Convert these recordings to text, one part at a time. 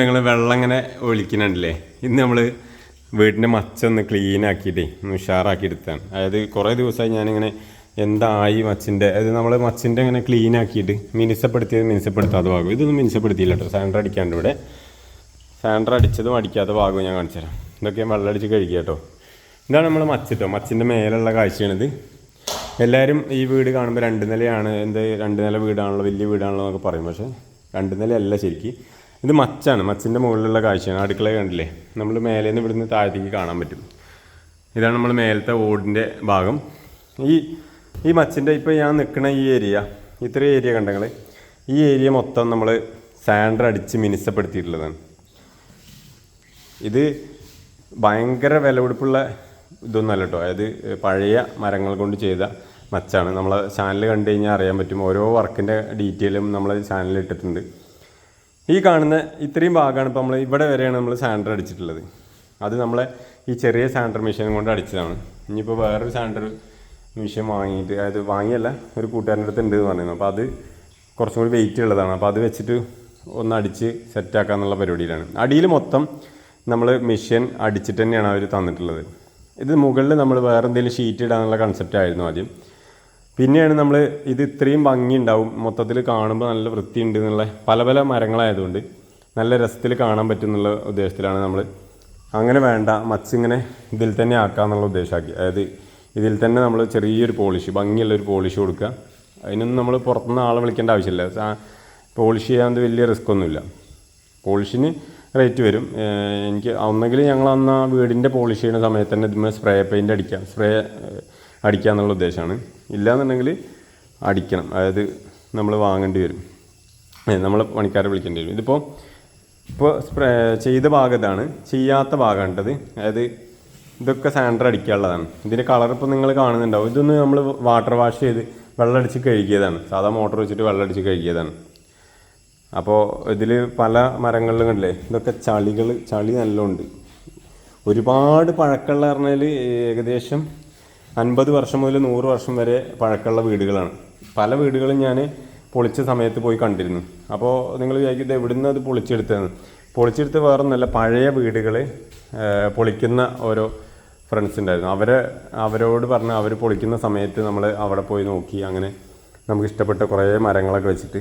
നിങ്ങൾ വെള്ളം ഇങ്ങനെ ഒലിക്കുന്നുണ്ടല്ലേ? ഇന്ന് നമ്മൾ വീടിന്റെ മച്ച ഒന്ന് ക്ലീൻ ആക്കിയിട്ടേ ഒന്ന് ഉഷാറാക്കി എടുത്താണ്. അതായത് കുറേ ദിവസമായി ഞാനിങ്ങനെ എന്തായി മച്ചിന്റെ അതായത് നമ്മൾ മച്ചിന്റെ ഇങ്ങനെ ക്ലീൻ ആക്കിയിട്ട് മിനുസപ്പെടുത്തിയത് മിനിസപ്പെടുത്താത്ത ഭാഗം. ഇതൊന്നും മിനിസപ്പെടുത്തിയില്ല കേട്ടോ. സാൻഡർ അടിക്കാണ്ട് ഇവിടെ. സാൻഡർ അടിച്ചതും അടിക്കാത്ത ഭാഗവും ഞാൻ കാണിച്ചു തരാം. ഇതൊക്കെ വെള്ളം അടിച്ച് കഴുകിയ കേട്ടോ. ഇതാണ് നമ്മൾ മച്ചിട്ടോ മച്ചിന്റെ മേലുള്ള കാഴ്ചയാണിത്. എല്ലാവരും ഈ വീട് കാണുമ്പോൾ രണ്ട് നിലയാണ് എന്ത് രണ്ട് നില വീടാണല്ലോ വലിയ വീടാണല്ലോ എന്നൊക്കെ പറയും. പക്ഷേ രണ്ട് നിലയല്ല ശരിക്കും. ഇത് മച്ചാണ് മച്ചിന്റെ മുകളിലുള്ള കാഴ്ചയാണ്. അടുക്കള കണ്ടില്ലേ? നമ്മൾ മേലെ നിന്ന് ഇവിടുന്ന് താഴത്തേക്ക് കാണാൻ പറ്റും. ഇതാണ് നമ്മൾ മേലത്തെ ഓടിന്റെ ഭാഗം. ഈ ഈ മച്ചിന്റെ ഇപ്പോൾ ഞാൻ നിൽക്കുന്ന ഈ ഏരിയ ഇത്ര ഏരിയ കണ്ടങ്ങൾ ഈ ഏരിയ മൊത്തം നമ്മൾ സാൻഡർ അടിച്ച് മിനുസപ്പെടുത്തിയിട്ടുള്ളതാണ്. ഇത് ഭയങ്കര വിലപിടിപ്പുള്ള ഇതൊന്നുമല്ല കേട്ടോ. അതായത് പഴയ മരങ്ങൾ കൊണ്ട് ചെയ്ത മച്ചാണ്. നമ്മളെ ചാനൽ കണ്ടു കഴിഞ്ഞാൽ അറിയാൻ പറ്റും. ഓരോ വർക്കിന്റെ ഡീറ്റെയിലും നമ്മൾ ചാനലിൽ ഇട്ടിട്ടുണ്ട്. ഈ കാണുന്ന ഇത്രയും ഭാഗമാണ് ഇപ്പോൾ നമ്മൾ ഇവിടെ വരെയാണ് നമ്മൾ സാൻഡർ അടിച്ചിട്ടുള്ളത്. അത് നമ്മളെ ഈ ചെറിയ സാൻഡർ മെഷീൻ കൊണ്ട് അടിച്ചതാണ്. ഇനിയിപ്പോൾ വേറൊരു സാൻഡർ മെഷീൻ വാങ്ങിയിട്ട് അതായത് വാങ്ങിയല്ല ഒരു കൂട്ടുകാരന്റെ അടുത്ത് ഉണ്ട് എന്ന് പറയുന്നു. അപ്പോൾ അത് കുറച്ചും കൂടി വെയിറ്റ് ഉള്ളതാണ്. അപ്പോൾ അത് വെച്ചിട്ട് ഒന്ന് അടിച്ച് സെറ്റാക്കാന്നുള്ള പരിപാടിയിലാണ്. അടിയിൽ മൊത്തം നമ്മൾ മെഷീൻ അടിച്ചിട്ട് തന്നെയാണ് അവർ തന്നിട്ടുള്ളത്. ഇത് മുകളിൽ നമ്മൾ വേറെ എന്തെങ്കിലും ഷീറ്റ് ഇടാനുള്ള കൺസെപ്റ്റ് ആയിരുന്നു ആദ്യം. പിന്നെയാണ് നമ്മൾ ഇത് ഇത്രയും ഭംഗി ഉണ്ടാവും മൊത്തത്തിൽ കാണുമ്പോൾ നല്ല വൃത്തിയുണ്ട് എന്നുള്ള പല പല മരങ്ങളായതുകൊണ്ട് നല്ല രസത്തിൽ കാണാൻ പറ്റും എന്നുള്ള ഉദ്ദേശത്തിലാണ് നമ്മൾ അങ്ങനെ വേണ്ട മച്ചിങ്ങനെ ഇതിൽ തന്നെ ആക്കാന്നുള്ള ഉദ്ദേശമാക്കി. അതായത് ഇതിൽ തന്നെ നമ്മൾ ചെറിയൊരു പോളിഷ് ഭംഗിയുള്ള ഒരു പോളിഷ് കൊടുക്കുക. അതിനൊന്നും നമ്മൾ പുറത്തുനിന്ന് ആളെ വിളിക്കേണ്ട ആവശ്യമില്ല. പോളിഷ് ചെയ്യാൻ വലിയ റിസ്ക് ഒന്നുമില്ല. പോളിഷിന് റേറ്റ് വരും. എനിക്ക് ഒന്നെങ്കിൽ ഞങ്ങൾ അന്ന് ആ വീടിന്റെ പോളിഷ് ചെയ്യുന്ന സമയത്ത് തന്നെ ഇതിന്മേൽ സ്പ്രേ പെയിന്റ് അടിക്കാം. സ്പ്രേ അടിക്കുക എന്നുള്ള ഉദ്ദേശമാണ്. ഇല്ലയെന്നുണ്ടെങ്കിൽ അടിക്കണം. അതായത് നമ്മൾ വാങ്ങേണ്ടി വരും. നമ്മൾ പണിക്കാരെ വിളിക്കേണ്ടി വരും. ഇതിപ്പോൾ ഇപ്പോൾ സ്പ്രേ ചെയ്ത ഭാഗത്താണ് ചെയ്യാത്ത ഭാഗമാണിട്ടത് അതായത് ഇതൊക്കെ സാൻഡർ അടിക്കാനുള്ളതാണ്. ഇതിന്റെ കളർ ഇപ്പോൾ നിങ്ങൾ കാണുന്നുണ്ടാവും. ഇതൊന്ന് നമ്മൾ വാട്ടർ വാഷ് ചെയ്ത് വെള്ളമടിച്ച് കഴുകിയതാണ്. സാധാ മോട്ടർ വെച്ചിട്ട് വെള്ളമടിച്ച് കഴുകിയതാണ്. അപ്പോൾ ഇതിൽ പല മരങ്ങളിലും കണ്ടില്ലേ? ഇതൊക്കെ ചളികൾ ചളി നല്ലോണ്ട്. ഒരുപാട് പഴക്കമുള്ള പറഞ്ഞാൽ ഏകദേശം അൻപത് വർഷം മുതൽ നൂറ് വർഷം വരെ പഴക്കമുള്ള വീടുകളാണ്. പല വീടുകളും ഞാൻ പൊളിച്ച സമയത്ത് പോയി കണ്ടിരുന്നു. അപ്പോൾ നിങ്ങൾ വിചാരിക്കും ഇത് എവിടുന്ന് അത് പൊളിച്ചെടുത്തതെന്ന്. പൊളിച്ചെടുത്ത് വേറെ നല്ല പഴയ വീടുകൾ പൊളിക്കുന്ന ഓരോ ഫ്രണ്ട്സ് ഉണ്ടായിരുന്നു. അവരെ അവരോട് പറഞ്ഞ് അവർ പൊളിക്കുന്ന സമയത്ത് നമ്മൾ അവിടെ പോയി നോക്കി അങ്ങനെ നമുക്ക് ഇഷ്ടപ്പെട്ട കുറേ മരങ്ങളൊക്കെ വെച്ചിട്ട്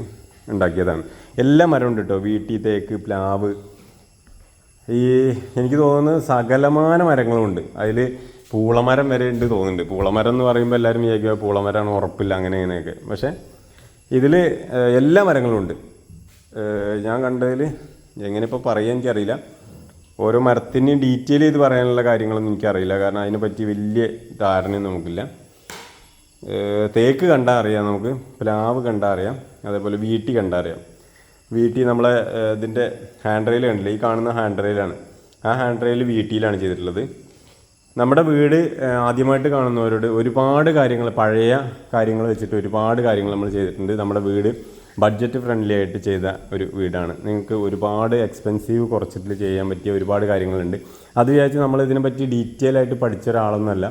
ഉണ്ടാക്കിയതാണ്. എല്ലാ മരവും ഉണ്ട് കേട്ടോ. വീട്ടി തേക്ക് പ്ലാവ്. ഈ എനിക്ക് തോന്നുന്നത് സകലമാന മരങ്ങളുമുണ്ട് അതിൽ പൂളമരം വരെ ഉണ്ട് തോന്നുന്നുണ്ട്. പൂളമരം എന്ന് പറയുമ്പോൾ എല്ലാവരും വിചാരിക്കുക പൂളമരമാണ് ഉറപ്പില്ല അങ്ങനെ ഇങ്ങനെയൊക്കെ. പക്ഷേ ഇതിൽ എല്ലാ മരങ്ങളും ഉണ്ട്. ഞാൻ കണ്ടതിൽ എങ്ങനെ ഇപ്പോൾ പറയാൻ എനിക്കറിയില്ല. ഓരോ മരത്തിന്റെയും ഡീറ്റെയിൽ ചെയ്ത് പറയാനുള്ള കാര്യങ്ങളൊന്നും എനിക്കറിയില്ല. കാരണം അതിനെപ്പറ്റി വലിയ ധാരണയൊന്നും നമുക്കില്ല. തേക്ക് കണ്ടാൽ അറിയാം നമുക്ക്. പ്ലാവ് കണ്ടാൽ അറിയാം. അതേപോലെ വീട്ടി കണ്ടാൽ അറിയാം. വീട്ടി നമ്മളെ ഇതിന്റെ ഹാൻഡ് റെയിൽ കണ്ടില്ല? ഈ കാണുന്ന ഹാൻഡ് റെയിലാണ്. ആ ഹാൻഡ് റെയിൽ വീട്ടിയിലാണ് ചെയ്തിട്ടുള്ളത്. നമ്മുടെ വീട് ആദ്യമായിട്ട് കാണുന്നവരോട് ഒരുപാട് കാര്യങ്ങൾ പഴയ കാര്യങ്ങൾ വെച്ചിട്ട് ഒരുപാട് കാര്യങ്ങൾ നമ്മൾ ചെയ്തിട്ടുണ്ട്. നമ്മുടെ വീട് ബഡ്ജറ്റ് ഫ്രണ്ട്ലി ആയിട്ട് ചെയ്ത ഒരു വീടാണ്. നിങ്ങൾക്ക് ഒരുപാട് എക്സ്പെൻസീവ് കുറച്ചിട്ട് ചെയ്യാൻ പറ്റിയ ഒരുപാട് കാര്യങ്ങളുണ്ട്. അത് വിചാരിച്ച് നമ്മൾ ഇതിനെപ്പറ്റി ഡീറ്റെയിൽ ആയിട്ട് പഠിച്ച ഒരാളൊന്നുമല്ല.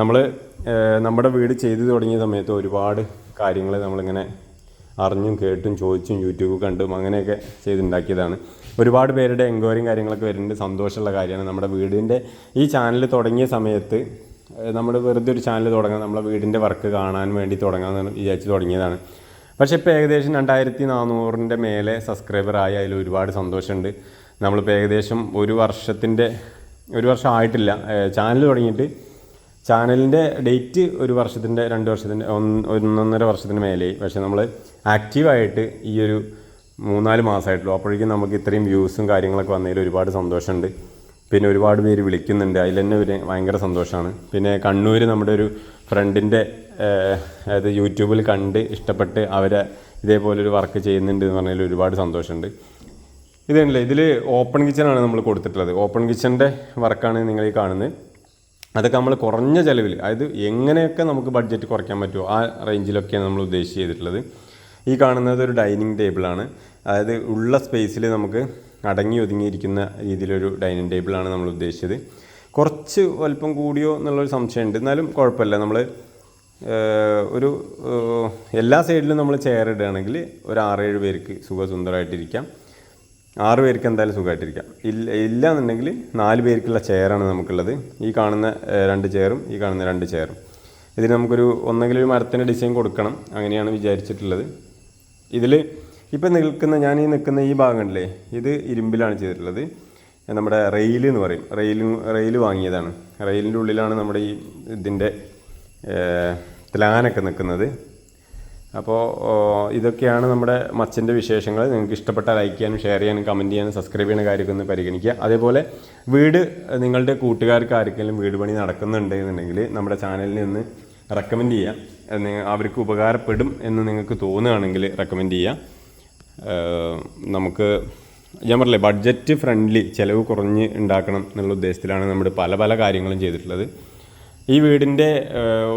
നമ്മൾ നമ്മുടെ വീട് ചെയ്തു തുടങ്ങിയ സമയത്ത് ഒരുപാട് കാര്യങ്ങൾ നമ്മളിങ്ങനെ അറിഞ്ഞും കേട്ടും ചോദിച്ചും യൂട്യൂബ് കണ്ടും അങ്ങനെയൊക്കെ ചെയ്തുണ്ടാക്കിയതാണ്. ഒരുപാട് പേരുടെ എൻക്വയറിയും കാര്യങ്ങളൊക്കെ വരുന്നുണ്ട്. സന്തോഷമുള്ള കാര്യമാണ്. നമ്മുടെ വീടിന്റെ ഈ ചാനൽ തുടങ്ങിയ സമയത്ത് നമ്മൾ വെറുതെ ഒരു ചാനൽ തുടങ്ങാൻ നമ്മളെ വീടിന്റെ വർക്ക് കാണാൻ വേണ്ടി തുടങ്ങാമെന്ന് വിചാരിച്ച് തുടങ്ങിയതാണ്. പക്ഷേ ഇപ്പോൾ ഏകദേശം രണ്ടായിരത്തി നാനൂറിന്റെ മേലെ സബ്സ്ക്രൈബറായി അതിൽ ഒരുപാട് സന്തോഷമുണ്ട്. നമ്മളിപ്പോൾ ഏകദേശം ഒരു വർഷത്തിന്റെ ഒരു വർഷം ആയിട്ടില്ല. ചാനൽ തുടങ്ങിയിട്ട് ചാനലിന്റെ ഡേറ്റ് ഒരു വർഷത്തിന്റെ രണ്ട് വർഷത്തിന്റെ ഒന്ന് ഒന്നൊന്നര വർഷത്തിന് മേലെയായി. പക്ഷേ നമ്മൾ ആക്റ്റീവായിട്ട് ഈ ഒരു മൂന്നാൽ മാസമായിട്ടുള്ളൂ. അപ്പോഴേക്കും നമുക്ക് ഇത്രയും വ്യൂസും കാര്യങ്ങളൊക്കെ വന്നതിൽ ഒരുപാട് സന്തോഷമുണ്ട്. പിന്നെ ഒരുപാട് പേര് വിളിക്കുന്നുണ്ട്. അതിൽ തന്നെ ഒരു ഭയങ്കര സന്തോഷമാണ്. പിന്നെ കണ്ണൂർ നമ്മുടെ ഒരു ഫ്രണ്ടിന്റെ അതായത് യൂട്യൂബിൽ കണ്ട് ഇഷ്ടപ്പെട്ട് അവരെ ഇതേപോലൊരു വർക്ക് ചെയ്യുന്നുണ്ട് എന്ന് പറഞ്ഞാൽ ഒരുപാട് സന്തോഷമുണ്ട്. ഇതുണ്ടല്ലേ ഇതിൽ ഓപ്പൺ കിച്ചണാണ് നമ്മൾ കൊടുത്തിട്ടുള്ളത്. ഓപ്പൺ കിച്ചന്റെ വർക്കാണ് നിങ്ങൾ ഈ കാണുന്നത്. അതൊക്കെ നമ്മൾ കുറഞ്ഞ ചിലവിൽ അതായത് എങ്ങനെയൊക്കെ നമുക്ക് ബഡ്ജറ്റ് കുറയ്ക്കാൻ പറ്റുമോ ആ റേഞ്ചിലൊക്കെയാണ് നമ്മൾ ഉദ്ദേശിച്ച് ചെയ്തിട്ടുള്ളത്. ഈ കാണുന്നത് ഒരു ഡൈനിങ് ടേബിളാണ് അതായത് ഉള്ള സ്പേസിൽ നമുക്ക് അടങ്ങി ഒതുങ്ങിയിരിക്കുന്ന രീതിയിലൊരു ഡൈനിങ് ടേബിളാണ് നമ്മൾ ഉദ്ദേശിച്ചത്. കുറച്ച് വലിപ്പം കൂടിയോ എന്നുള്ളൊരു സംശയമുണ്ട്. എന്നാലും കുഴപ്പമില്ല. നമ്മൾ ഒരു എല്ലാ സൈഡിലും നമ്മൾ ചെയർ ഇടുകയാണെങ്കിൽ ഒരു ആറേഴ് പേർക്ക് സുഖസുന്ദരമായിട്ടിരിക്കാം ആറ് പേർക്ക് എന്തായാലും സുഖമായിട്ടിരിക്കാം. ഇല്ല ഇല്ല എന്നുണ്ടെങ്കിൽ നാല് പേർക്കുള്ള ചെയറാണ് നമുക്കുള്ളത്. ഈ കാണുന്ന രണ്ട് ചെയറും ഈ കാണുന്ന രണ്ട് ചെയറും. ഇതിന് നമുക്കൊരു ഒന്നെങ്കിലും ഒരു മരത്തിന്റെ ഡിസൈൻ കൊടുക്കണം അങ്ങനെയാണ് വിചാരിച്ചിട്ടുള്ളത്. ഇതിൽ ഇപ്പം നിൽക്കുന്ന ഞാൻ ഈ നിൽക്കുന്ന ഈ ഭാഗമല്ലേ ഇത് ഇരുമ്പിലാണ് ചെയ്തിട്ടുള്ളത്. നമ്മുടെ റെയിൽ എന്ന് പറയും. റെയിൽ റെയിൽ വാങ്ങിയതാണ്. റെയിലിന്റെ ഉള്ളിലാണ് നമ്മുടെ ഈ ഇതിന്റെ പ്ലാനൊക്കെ നിൽക്കുന്നത്. അപ്പോൾ ഇതൊക്കെയാണ് നമ്മുടെ മച്ചിന്റെ വിശേഷങ്ങൾ. നിങ്ങൾക്ക് ഇഷ്ടപ്പെട്ട ലൈക്ക് ചെയ്യാനും ഷെയർ ചെയ്യാനും കമന്റ് ചെയ്യാനും സബ്സ്ക്രൈബ് ചെയ്യുന്ന കാര്യമൊക്കെ ഒന്ന് പരിഗണിക്കുക. അതേപോലെ വീട് നിങ്ങളുടെ കൂട്ടുകാർക്ക് ആർക്കെങ്കിലും വീട് പണി നടക്കുന്നുണ്ട് എന്നുണ്ടെങ്കിൽ നമ്മുടെ ചാനലിൽ നിന്ന് റെക്കമെൻഡ് ചെയ്യാം അത് അവർക്ക് ഉപകാരപ്പെടും എന്ന് നിങ്ങൾക്ക് തോന്നുകയാണെങ്കിൽ റെക്കമെൻഡ് ചെയ്യാം നമുക്ക് ഞാൻ പറഞ്ഞില്ലേ ബഡ്ജറ്റ് ഫ്രണ്ട്ലി ചിലവ് കുറഞ്ഞ് ഉണ്ടാക്കണം എന്നുള്ള ഉദ്ദേശത്തിലാണ് നമ്മൾ പല പല കാര്യങ്ങളും ചെയ്തിട്ടുള്ളത്. ഈ വീടിന്റെ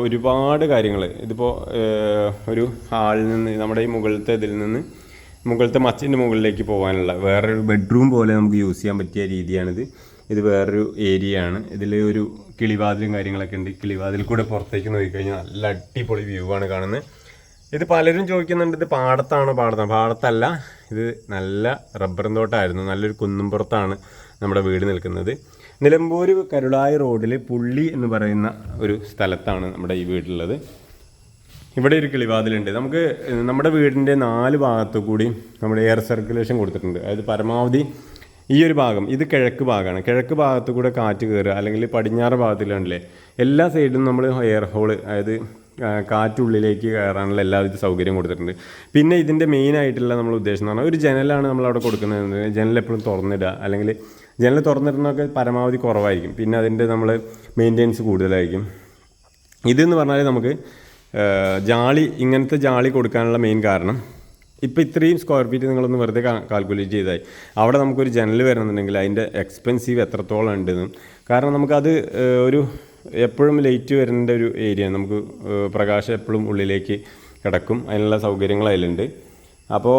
ഒരുപാട് കാര്യങ്ങൾ ഇതിപ്പോൾ ഒരു ഹാളിൽ നിന്ന് നമ്മുടെ ഈ മുകളിലത്തെ ഇതിൽ നിന്ന് മുകളിലത്തെ മച്ചിന്റെ മുകളിലേക്ക് പോകാനുള്ള വേറൊരു ബെഡ്റൂം പോലെ നമുക്ക് യൂസ് ചെയ്യാൻ പറ്റിയ രീതിയാണിത്. ഇത് വേറൊരു ഏരിയ ആണ് ഇതിൽ ഒരു കിളിവാതിലും കാര്യങ്ങളൊക്കെ ഉണ്ട്. കിളിവാതിൽ കൂടെ പുറത്തേക്ക് നോക്കിക്കഴിഞ്ഞാൽ നല്ല അടിപൊളി വ്യൂ ആണ് കാണുന്നത് ഇത് പലരും ചോദിക്കുന്നുണ്ട് ഇത് പാടത്താണോ പാടത്താണ്? പാടത്തല്ല ഇത് നല്ല റബ്ബർ തോട്ടമായിരുന്നു നല്ലൊരു കുന്നുംപുറത്താണ് നമ്മുടെ വീട് നിൽക്കുന്നത്. നിലമ്പൂർ കരുളായി റോഡിൽ പുള്ളി എന്ന് പറയുന്ന ഒരു സ്ഥലത്താണ് നമ്മുടെ ഈ വീടുള്ളത്. ഇവിടെ ഒരു കിളിവാതിലുണ്ട്. നമുക്ക് നമ്മുടെ വീടിന്റെ നാല് ഭാഗത്തു കൂടി നമ്മുടെ എയർ സർക്കുലേഷൻ കൊടുത്തിട്ടുണ്ട്. അതായത് പരമാവധി ഈ ഒരു ഭാഗം ഇത് കിഴക്ക് ഭാഗമാണ്. കിഴക്ക് ഭാഗത്തു കൂടെ കാറ്റ് കയറുക അല്ലെങ്കിൽ പടിഞ്ഞാറ് ഭാഗത്തിലാണല്ലേ എല്ലാ സൈഡിലും നമ്മൾ എയർ ഹോൾ അതായത് കാറ്റുള്ളിലേക്ക് കയറാനുള്ള എല്ലാവിധ സൗകര്യം കൊടുത്തിട്ടുണ്ട്. പിന്നെ ഇതിന്റെ മെയിൻ ആയിട്ടുള്ള നമ്മൾ ഉദ്ദേശം എന്ന് പറഞ്ഞാൽ ഒരു ജനലാണ് നമ്മൾ അവിടെ കൊടുക്കുന്നത്. ജനൽ എപ്പോഴും തുറന്നിടുക അല്ലെങ്കിൽ ജനൽ തുറന്നിരുന്നൊക്കെ പരമാവധി കുറവായിരിക്കും. പിന്നെ അതിന്റെ നമ്മൾ മെയിന്റെനൻസ് കൂടുതലായിരിക്കും. ഇതെന്ന് പറഞ്ഞാൽ നമുക്ക് ജാളി ഇങ്ങനത്തെ ജാളി കൊടുക്കാനുള്ള മെയിൻ കാരണം ഇപ്പോൾ ഇത്രയും സ്ക്വയർ ഫീറ്റ് നിങ്ങളൊന്ന് വെറുതെ കാൽക്കുലേറ്റ് ചെയ്തായി. അവിടെ നമുക്കൊരു ജനൽ വരണമെന്നുണ്ടെങ്കിൽ അതിന്റെ എക്സ്പെൻസീവ് എത്രത്തോളം ഉണ്ടെന്നും കാരണം നമുക്കത് ഒരു എപ്പോഴും ലൈറ്റ് വരേണ്ട ഒരു ഏരിയ നമുക്ക് പ്രകാശം എപ്പോഴും ഉള്ളിലേക്ക് കിടക്കും. അതിനുള്ള സൗകര്യങ്ങൾ അതിലുണ്ട്. അപ്പോൾ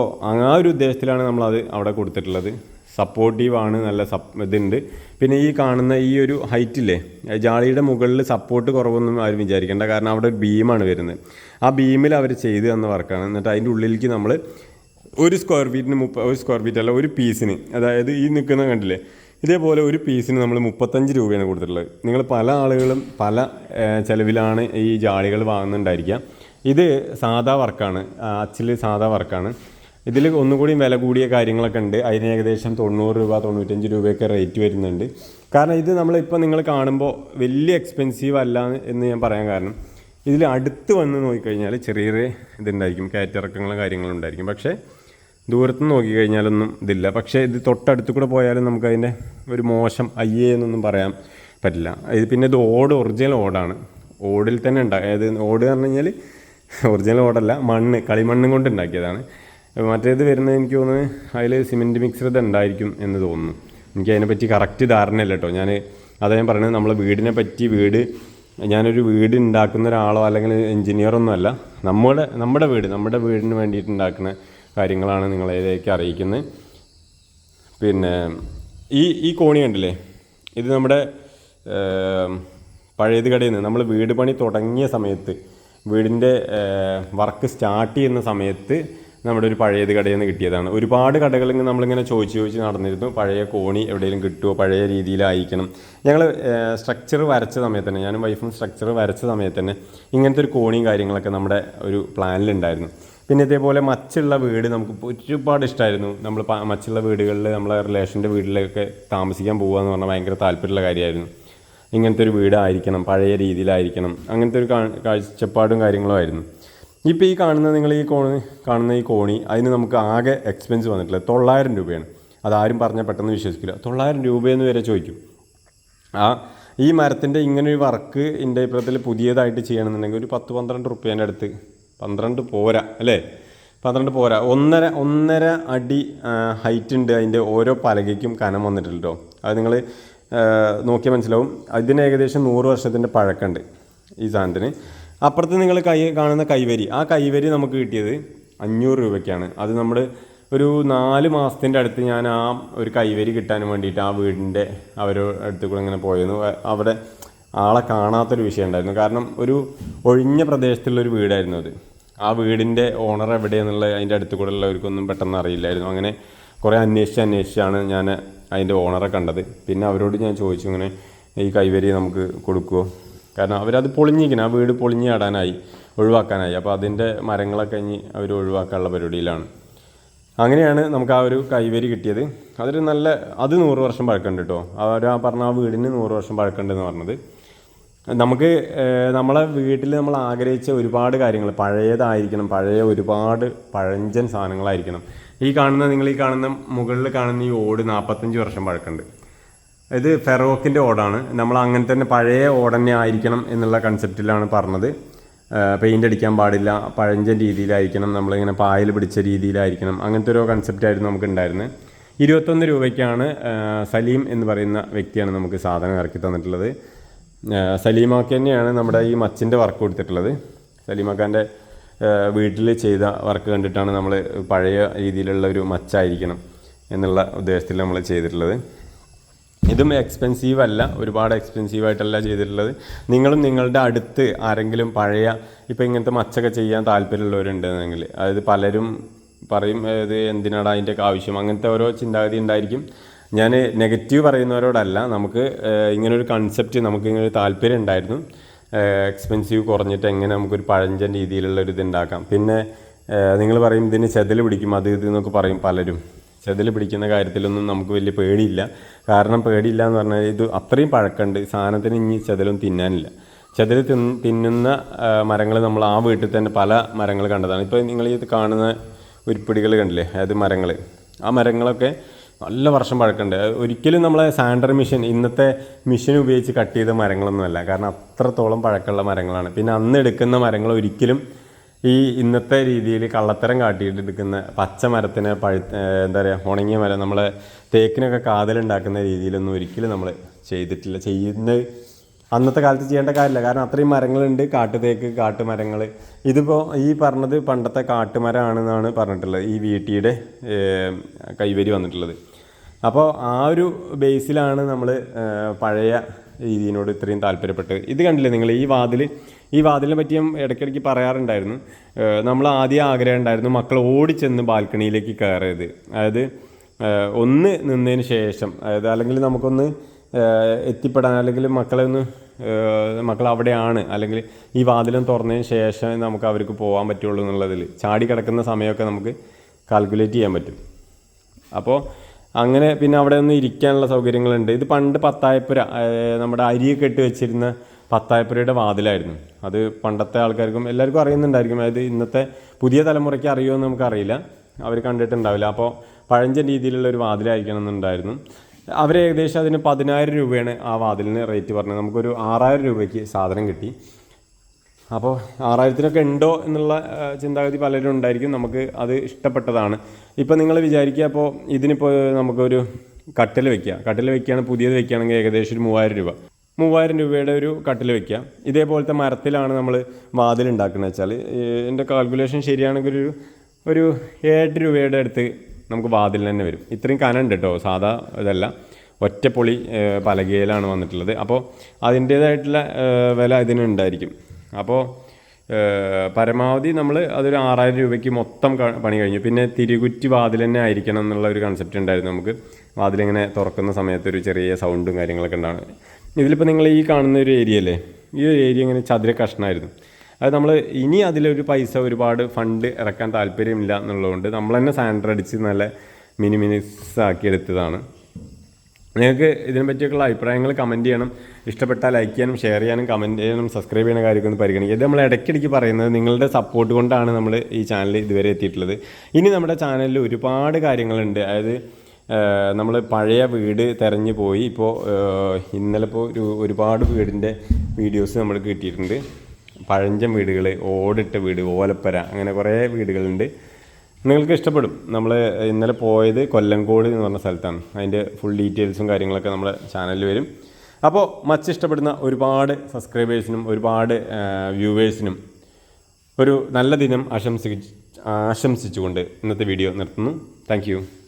ആ ഒരു ഉദ്ദേശത്തിലാണ് നമ്മളത് അവിടെ കൊടുത്തിട്ടുള്ളത്. സപ്പോർട്ടീവാണ് നല്ല സപ്പ് ഇതുണ്ട്. പിന്നെ ഈ കാണുന്ന ഈ ഒരു ഹൈറ്റില്ലേ ജാളിയുടെ മുകളിൽ സപ്പോർട്ട് കുറവൊന്നും ആരും വിചാരിക്കേണ്ട. കാരണം അവിടെ ഒരു ബീമാണ് വരുന്നത്. ആ ബീമിൽ അവർ ചെയ്ത് തന്ന വർക്കാണ് എന്നിട്ട് അതിന്റെ ഉള്ളിലേക്ക് നമ്മൾ ഒരു സ്ക്വയർ ഫീറ്റിന് മുപ്പ ഒരു സ്ക്വയർ ഫീറ്റ് അല്ല ഒരു പീസിന് അതായത് ഈ നിൽക്കുന്ന കണ്ടില്ലേ ഇതേപോലെ ഒരു പീസിന് നമ്മൾ മുപ്പത്തഞ്ച് രൂപയാണ് കൊടുത്തിട്ടുള്ളത്. നിങ്ങൾ പല ആളുകളും പല ചിലവിലാണ് ഈ ജാളികൾ വാങ്ങുന്നുണ്ടായിരിക്കാം. ഇത് സാധാ വർക്കാണ് അച്ചിൽ സാധാ വർക്കാണ് ഇതിൽ ഒന്നുകൂടി വില കൂടിയ കാര്യങ്ങളൊക്കെ ഉണ്ട്. അതിന് ഏകദേശം തൊണ്ണൂറ് രൂപ തൊണ്ണൂറ്റഞ്ച് രൂപയൊക്കെ റേറ്റ് വരുന്നുണ്ട്. കാരണം ഇത് നമ്മളിപ്പോൾ നിങ്ങൾ കാണുമ്പോൾ വലിയ എക്സ്പെൻസീവ് അല്ല എന്ന് ഞാൻ പറയാൻ കാരണം ഇതിൽ അടുത്ത് വന്ന് നോക്കിക്കഴിഞ്ഞാൽ ചെറിയ ചെറിയ ഇതുണ്ടായിരിക്കും കയറ്റിറക്കങ്ങളും കാര്യങ്ങളും ഉണ്ടായിരിക്കും. പക്ഷേ ദൂരത്ത് നിന്ന് നോക്കിക്കഴിഞ്ഞാലൊന്നും ഇതില്ല. പക്ഷേ ഇത് തൊട്ടടുത്ത് കൂടെ പോയാലും നമുക്ക് അതിന്റെ ഒരു മോശം അയ്യേ എന്നൊന്നും പറയാൻ പറ്റില്ല. ഇത് പിന്നെ ഇത് ഓട് ഒറിജിനൽ ഓടാണ്. ഓടിൽ തന്നെ ഉണ്ടാകും അതായത് ഓട് പറഞ്ഞു കഴിഞ്ഞാൽ ഒറിജിനൽ ഓടല്ല മണ്ണ് കളിമണ്ണും കൊണ്ട് ഉണ്ടാക്കിയതാണ്. മറ്റേത് വരുന്നത് എനിക്ക് തോന്നുന്നത് അതിൽ സിമെന്റ് മിക്സർ ഉണ്ടായിരിക്കും എന്ന് തോന്നുന്നു. എനിക്ക് അതിനെപ്പറ്റി കറക്റ്റ് ധാരണയില്ല കേട്ടോ. ഞാൻ അതാ ഞാൻ പറയുന്നത് നമ്മളെ വീടിനെ പറ്റി വീട് ഞാനൊരു വീട് ഉണ്ടാക്കുന്ന ഒരാളോ അല്ലെങ്കിൽ എഞ്ചിനീയറൊന്നും അല്ല. നമ്മുടെ നമ്മുടെ വീട് നമ്മുടെ വീടിന് വേണ്ടിയിട്ട് ഉണ്ടാക്കുന്ന കാര്യങ്ങളാണ് നിങ്ങളിലേക്ക് അറിയിക്കുന്നത്. പിന്നെ ഈ ഈ കോണി കണ്ടില്ലേ? ഇത് നമ്മുടെ പഴയത് കടയിൽ നിന്ന് നമ്മൾ വീട് പണി തുടങ്ങിയ സമയത്ത് വീടിന്റെ വർക്ക് സ്റ്റാർട്ട് ചെയ്യുന്ന സമയത്ത് നമ്മുടെ ഒരു പഴയത് കടയിൽ നിന്ന് കിട്ടിയതാണ്. ഒരുപാട് ഇങ്ങനെ നമ്മളിങ്ങനെ ചോദിച്ച് ചോദിച്ച് നടന്നിരുന്നു. പഴയ കോണി എവിടെയെങ്കിലും കിട്ടുമോ പഴയ രീതിയിലായിരിക്കണം ഞങ്ങൾ സ്ട്രക്ചർ വരച്ച സമയത്ത് തന്നെ ഞാനും വൈഫും സ്ട്രക്ചർ വരച്ച സമയത്ത് തന്നെ ഇങ്ങനത്തെ ഒരു കോണിയും കാര്യങ്ങളൊക്കെ നമ്മുടെ ഒരു പ്ലാനിലുണ്ടായിരുന്നു പിന്നെ ഇതേപോലെ മച്ചുള്ള വീട് നമുക്ക് ഒരുപാട് ഇഷ്ടമായിരുന്നു നമ്മൾ മച്ചുള്ള വീടുകളിൽ നമ്മളെ റിലേഷന്റെ വീട്ടിലൊക്കെ താമസിക്കാൻ പോകുക എന്ന് പറഞ്ഞാൽ ഭയങ്കര താല്പര്യമുള്ള കാര്യമായിരുന്നു ഇങ്ങനത്തെ ഒരു വീടായിരിക്കണം പഴയ രീതിയിലായിരിക്കണം. അങ്ങനത്തെ ഒരു കാഴ്ചപ്പാടും കാര്യങ്ങളും ആയിരുന്നു. ഇപ്പോൾ ഈ കാണുന്ന നിങ്ങൾ ഈ കോണി കാണുന്ന ഈ കോണി അതിന് നമുക്ക് ആകെ എക്സ്പെൻസ് വന്നിട്ടില്ല തൊള്ളായിരം രൂപയാണ്. അതാരും പറഞ്ഞാൽ പെട്ടെന്ന് വിശ്വസിക്കില്ല. തൊള്ളായിരം രൂപയെന്ന് വരെ ചോദിക്കും. ആ ഈ മരത്തിന്റെ ഇങ്ങനെ ഒരു വർക്ക് എന്റെ അഭിപ്രായത്തിൽ പുതിയതായിട്ട് ചെയ്യണമെന്നുണ്ടെങ്കിൽ ഒരു പത്ത് പന്ത്രണ്ട് റുപ്യേന്റെ അടുത്ത് പന്ത്രണ്ട് പോരാ അല്ലേ? പന്ത്രണ്ട് പോരാ ഒന്നര ഒന്നര അടി ഹൈറ്റ് ഉണ്ട് അതിന്റെ ഓരോ പലകയ്ക്കും കനം വന്നിട്ടുണ്ട് അത് നിങ്ങൾ നോക്കിയാൽ മനസ്സിലാവും. അതിന് ഏകദേശം നൂറ് വർഷത്തിന്റെ പഴക്കമുണ്ട് ഈ സാധനത്തിന്. അപ്പുറത്ത് നിങ്ങൾ കൈ കാണുന്ന കൈവരി. ആ കൈവരി നമുക്ക് കിട്ടിയത് അഞ്ഞൂറ് രൂപയ്ക്കാണ്. അത് നമ്മൾ ഒരു നാല് മാസത്തിന്റെ അടുത്ത് ഞാൻ ആ ഒരു കൈവരി കിട്ടാൻ വേണ്ടിയിട്ട് ആ വീടിന്റെ അവരുടെ അടുത്ത് കൂടെ ഇങ്ങനെ പോയിരുന്നു. അവിടെ ആളെ കാണാത്തൊരു വിഷയം ഉണ്ടായിരുന്നു. കാരണം ഒരു ഒഴിഞ്ഞ പ്രദേശത്തുള്ളൊരു വീടായിരുന്നു അത്. ആ വീടിന്റെ ഓണർ എവിടെയെന്നുള്ള അതിന്റെ അടുത്ത് കൂടെ ഉള്ളവർക്കൊന്നും പെട്ടെന്ന് അറിയില്ലായിരുന്നു. അങ്ങനെ കുറേ അന്വേഷിച്ച് അന്വേഷിച്ചാണ് ഞാൻ അതിന്റെ ഓണറെ കണ്ടത്. പിന്നെ അവരോട് ഞാൻ ചോദിച്ചു ഇങ്ങനെ ഈ കൈവരി നമുക്ക് കൊടുക്കുമോ കാരണം അവരത് പൊളിഞ്ഞിരിക്കണം. ആ വീട് പൊളിഞ്ഞ് ആടാനായി ഒഴിവാക്കാനായി. അപ്പോൾ അതിന്റെ മരങ്ങളൊക്കെ ഇനി അവർ ഒഴിവാക്കാനുള്ള പരിപാടിയിലാണ്. അങ്ങനെയാണ് നമുക്ക് ആ ഒരു കൈവരി കിട്ടിയത്. അതൊരു നല്ല അത് നൂറ് വർഷം പഴക്കമുണ്ട് കേട്ടോ. അവർ ആ പറഞ്ഞ ആ വീടിന് നൂറ് വർഷം പഴക്കമുണ്ടെന്ന് പറഞ്ഞത്. നമുക്ക് നമ്മളെ വീട്ടിൽ നമ്മൾ ആഗ്രഹിച്ച ഒരുപാട് കാര്യങ്ങൾ പഴയതായിരിക്കണം പഴയ ഒരുപാട് പഴഞ്ചൻ സാധനങ്ങളായിരിക്കണം. ഈ കാണുന്ന നിങ്ങൾ ഈ കാണുന്ന മുകളിൽ കാണുന്ന ഈ ഓട് നാൽപ്പത്തഞ്ച് വർഷം പഴക്കമുണ്ട്. ഇത് ഫെറോക്കിന്റെ ഓടാണ്. നമ്മൾ അങ്ങനെ തന്നെ പഴയ ഓട് തന്നെ ആയിരിക്കണം എന്നുള്ള കൺസെപ്റ്റിലാണ് പറഞ്ഞത്. പെയിന്റ് അടിക്കാൻ പാടില്ല പഴഞ്ചൻ രീതിയിലായിരിക്കണം നമ്മളിങ്ങനെ പായൽ പിടിച്ച രീതിയിലായിരിക്കണം. അങ്ങനത്തെ ഒരു കൺസെപ്റ്റായിരുന്നു നമുക്ക് ഉണ്ടായിരുന്നത്. ഇരുപത്തൊന്ന് രൂപയ്ക്കാണ് സലീം എന്ന് പറയുന്ന വ്യക്തിയാണ് നമുക്ക് സാധനം ഇറക്കി തന്നിട്ടുള്ളത്. സലീമാക്ക് തന്നെയാണ് നമ്മുടെ ഈ മച്ചിന്റെ വർക്ക് കൊടുത്തിട്ടുള്ളത്. സലീമാക്കാന്റെ വീട്ടിൽ ചെയ്ത വർക്ക് കണ്ടിട്ടാണ് നമ്മൾ പഴയ രീതിയിലുള്ള ഒരു മച്ചായിരിക്കണം എന്നുള്ള ഉദ്ദേശത്തിൽ നമ്മൾ ചെയ്തിട്ടുള്ളത്. ഇതും എക്സ്പെൻസീവ് അല്ല ഒരുപാട് എക്സ്പെൻസീവ് ആയിട്ടല്ല ചെയ്തിട്ടുള്ളത്. നിങ്ങളും നിങ്ങളുടെ അടുത്ത് ആരെങ്കിലും പഴയ ഇപ്പോൾ ഇങ്ങനത്തെ മച്ചൊക്കെ ചെയ്യാൻ താല്പര്യമുള്ളവരുണ്ടെന്നെങ്കിൽ അതായത് പലരും പറയും ഇത് എന്തിനാണ് അതിന്റെയൊക്കെ ആവശ്യം? അങ്ങനത്തെ ഓരോ ചിന്താഗതി ഉണ്ടായിരിക്കും. ഞാൻ നെഗറ്റീവ് പറയുന്നവരോടല്ല നമുക്ക് ഇങ്ങനൊരു കൺസെപ്റ്റ് നമുക്ക് ഇങ്ങനെ ഒരു താല്പര്യം ഉണ്ടായിരുന്നു. എക്സ്പെൻസീവ് കുറഞ്ഞിട്ട് എങ്ങനെ നമുക്കൊരു പഴഞ്ചൻ രീതിയിലുള്ള ഒരു ഇത് ഉണ്ടാക്കാം. പിന്നെ നിങ്ങൾ പറയും ഇതിന് ചെതൽ പിടിക്കും അത് ഇത് എന്നൊക്കെ പറയും പലരും. ചെതൽ പിടിക്കുന്ന കാര്യത്തിലൊന്നും നമുക്ക് വലിയ പേടിയില്ല. കാരണം പേടിയില്ല എന്ന് പറഞ്ഞാൽ ഇത് അത്രയും പഴക്കമുണ്ട്. സാധനത്തിന് ഇനി ചെതലൊന്നും തിന്നാനില്ല. ചെതൽ തിന്ന് തിന്നുന്ന മരങ്ങൾ നമ്മൾ ആ വീട്ടിൽ തന്നെ പല മരങ്ങൾ കണ്ടതാണ്. ഇപ്പോൾ നിങ്ങൾ ഇത് കാണുന്ന ഉരുപ്പിടികൾ കണ്ടില്ലേ? അതായത് മരങ്ങൾ ആ മരങ്ങളൊക്കെ നല്ല വർഷം പഴക്കമുണ്ട്. ഒരിക്കലും നമ്മളെ സാൻഡർ മിഷൻ ഇന്നത്തെ മിഷൻ ഉപയോഗിച്ച് കട്ട് ചെയ്ത മരങ്ങളൊന്നുമല്ല. കാരണം അത്രത്തോളം പഴക്കമുള്ള മരങ്ങളാണ്. പിന്നെ അന്ന് എടുക്കുന്ന മരങ്ങൾ ഒരിക്കലും ഈ ഇന്നത്തെ രീതിയിൽ കള്ളത്തരം കാട്ടിയിട്ട് എടുക്കുന്ന പച്ച മരത്തിന് പഴു എന്താ പറയുക ഉണങ്ങിയ മരം നമ്മളെ തേക്കിനൊക്കെ കാതലുണ്ടാക്കുന്ന രീതിയിലൊന്നും ഒരിക്കലും നമ്മൾ ചെയ്തിട്ടില്ല. ചെയ്യുന്ന അന്നത്തെ കാലത്ത് ചെയ്യേണ്ട കാര്യമില്ല. കാരണം അത്രയും മരങ്ങളുണ്ട് കാട്ടുതേക്ക് കാട്ടുമരങ്ങൾ ഇതിപ്പോൾ ഈ പറഞ്ഞത് പണ്ടത്തെ കാട്ടുമരമാണെന്നാണ് പറഞ്ഞിട്ടുള്ളത്. ഈ വീട്ടിയുടെ കൈവരി വന്നിട്ടുള്ളത്. അപ്പോൾ ആ ഒരു ബേസിലാണ് നമ്മൾ പഴയ രീതിയിനോട് ഇത്രയും താല്പര്യപ്പെട്ട്. ഇത് കണ്ടില്ലേ നിങ്ങൾ ഈ വാതിൽ ഈ വാതിലിനെ പറ്റിയും ഇടയ്ക്കിടയ്ക്ക് പറയാറുണ്ടായിരുന്നു. നമ്മൾ ആദ്യം ആഗ്രഹം ഉണ്ടായിരുന്നു മക്കൾ ഓടിച്ചെന്ന് ബാൽക്കണിയിലേക്ക് കയറിയത്. അതായത് ഒന്ന് നിന്നതിന് ശേഷം അതായത് അല്ലെങ്കിൽ നമുക്കൊന്ന് എത്തിപ്പെടാൻ അല്ലെങ്കിൽ മക്കളെ ഒന്ന് മക്കൾ അവിടെയാണ് അല്ലെങ്കിൽ ഈ വാതിലും തുറന്നതിന് ശേഷം നമുക്ക് അവർക്ക് പോകാൻ പറ്റുള്ളൂ എന്നുള്ളതിൽ ചാടി കിടക്കുന്ന സമയമൊക്കെ നമുക്ക് കാൽക്കുലേറ്റ് ചെയ്യാൻ പറ്റും. അപ്പോൾ അങ്ങനെ പിന്നെ അവിടെ ഒന്ന് ഇരിക്കാനുള്ള സൗകര്യങ്ങളുണ്ട്. ഇത് പണ്ട് പത്തായപ്പുര നമ്മുടെ അരിയൊക്കെ ഇട്ട് വെച്ചിരുന്ന പത്തായപ്പുരയുടെ വാതിലായിരുന്നു. അത് പണ്ടത്തെ ആൾക്കാർക്കും എല്ലാവർക്കും അറിയുന്നുണ്ടായിരിക്കും. അതായത് ഇന്നത്തെ പുതിയ തലമുറയ്ക്ക് അറിയുമോ എന്ന് നമുക്കറിയില്ല. അവർ കണ്ടിട്ടുണ്ടാവില്ല. അപ്പോൾ പഴഞ്ചൻ രീതിയിലുള്ള ഒരു വാതിലായിരിക്കണം എന്നുണ്ടായിരുന്നു അവർ ഏകദേശം അതിന് പതിനായിരം രൂപയാണ് ആ വാതിലിന് റേറ്റ് പറഞ്ഞത്. നമുക്കൊരു ആറായിരം രൂപയ്ക്ക് സാധനം കിട്ടി. അപ്പോൾ ആറായിരത്തിനൊക്കെ ഉണ്ടോ എന്നുള്ള ചിന്താഗതി പലരും ഉണ്ടായിരിക്കും. നമുക്ക് അത് ഇഷ്ടപ്പെട്ടതാണ്. ഇപ്പം നിങ്ങൾ വിചാരിക്കുക അപ്പോൾ ഇതിനിപ്പോൾ നമുക്കൊരു കട്ടിൽ വെക്കുക. കട്ടിൽ വെക്കുകയാണ് പുതിയത് വെക്കുകയാണെങ്കിൽ ഏകദേശം ഒരു മൂവായിരം രൂപ. മൂവായിരം രൂപയുടെ ഒരു കട്ടിൽ വെക്കാം. ഇതേപോലത്തെ മരത്തിലാണ് നമ്മൾ വാതിൽ ഉണ്ടാക്കുന്നത് വെച്ചാൽ. എന്റെ കാൽക്കുലേഷൻ ശരിയാണെങ്കിൽ ഒരു ഒരു ഏഴ് രൂപയുടെ അടുത്ത് നമുക്ക് വാതിൽ തന്നെ വരും. ഇത്രയും കനമുണ്ട് കേട്ടോ സാധാ ഇതല്ല. ഒറ്റപ്പൊളി പലകയിലാണ് വന്നിട്ടുള്ളത്. അപ്പോൾ അതിന്റേതായിട്ടുള്ള വില ഇതിനുണ്ടായിരിക്കും അപ്പോൾ പരമാവധി നമ്മൾ അതൊരു ആറായിരം രൂപയ്ക്ക് മൊത്തം പണി കഴിഞ്ഞു. പിന്നെ തിരികുറ്റി വാതിൽ തന്നെ ആയിരിക്കണം എന്നുള്ള ഒരു കൺസെപ്റ്റ് ഉണ്ടായിരുന്നു നമുക്ക്. വാതിലിങ്ങനെ തുറക്കുന്ന സമയത്ത് ഒരു ചെറിയ സൗണ്ടും കാര്യങ്ങളൊക്കെ ഉണ്ടാകും ഇതിലിപ്പോൾ നിങ്ങൾ ഈ കാണുന്ന ഒരു ഏരിയ അല്ലേ ഈ ഒരു ഏരിയ ഇങ്ങനെ ചതുര കഷ്ണമായിരുന്നു അത് നമ്മൾ ഇനി അതിലൊരു പൈസ ഒരുപാട് ഫണ്ട് ഇറക്കാൻ താല്പര്യമില്ല എന്നുള്ളതുകൊണ്ട് നമ്മൾ തന്നെ സാൻഡർ അടിച്ച് നല്ല മിനി മിനിസ് ആക്കി എടുത്തതാണ്. നിങ്ങൾക്ക് ഇതിനെ പറ്റിയൊക്കെയുള്ള അഭിപ്രായങ്ങൾ കമന്റ് ചെയ്യണം. ഇഷ്ടപ്പെട്ടാൽ ലൈക്ക് ചെയ്യാനും ഷെയർ ചെയ്യാനും കമന്റ് ചെയ്യാനും സബ്സ്ക്രൈബ് ചെയ്യുന്ന കാര്യമൊക്കെ ഒന്ന് പരിഗണിക്കുക. ഇത് നമ്മൾ ഇടയ്ക്കിടയ്ക്ക് പറയുന്നത് നിങ്ങളുടെ സപ്പോർട്ട് കൊണ്ടാണ് നമ്മൾ ഈ ചാനൽ ഇതുവരെ എത്തിയിട്ടുള്ളത്. ഇനി നമ്മുടെ ചാനലിൽ ഒരുപാട് കാര്യങ്ങളുണ്ട്. അതായത് നമ്മൾ പഴയ വീട് തിരഞ്ഞു പോയി. ഇപ്പോൾ ഇന്നലെ ഇപ്പോൾ ഒരു ഒരുപാട് വീടിന്റെ വീഡിയോസ് നമ്മൾ കിട്ടിയിട്ടുണ്ട്. പഴഞ്ചൻ വീടുകൾ ഓടിട്ട വീട് ഓലപ്പര അങ്ങനെ കുറേ വീടുകളുണ്ട്. നിങ്ങൾക്ക് ഇഷ്ടപ്പെടും. നമ്മൾ ഇന്നലെ പോയത് കൊല്ലങ്കോട് എന്ന് പറഞ്ഞ സ്ഥലത്താണ്. അതിന്റെ ഫുൾ ഡീറ്റെയിൽസും കാര്യങ്ങളൊക്കെ നമ്മുടെ ചാനലിൽ വരും. അപ്പോൾ മച്ച് ഇഷ്ടപ്പെടുന്ന ഒരുപാട് സബ്സ്ക്രൈബേഴ്സിനും ഒരുപാട് വ്യൂവേഴ്സിനും ഒരു നല്ല ദിനം ആശംസിച്ച് ആശംസിച്ചുകൊണ്ട് ഇന്നത്തെ വീഡിയോ നിർത്തുന്നു. താങ്ക്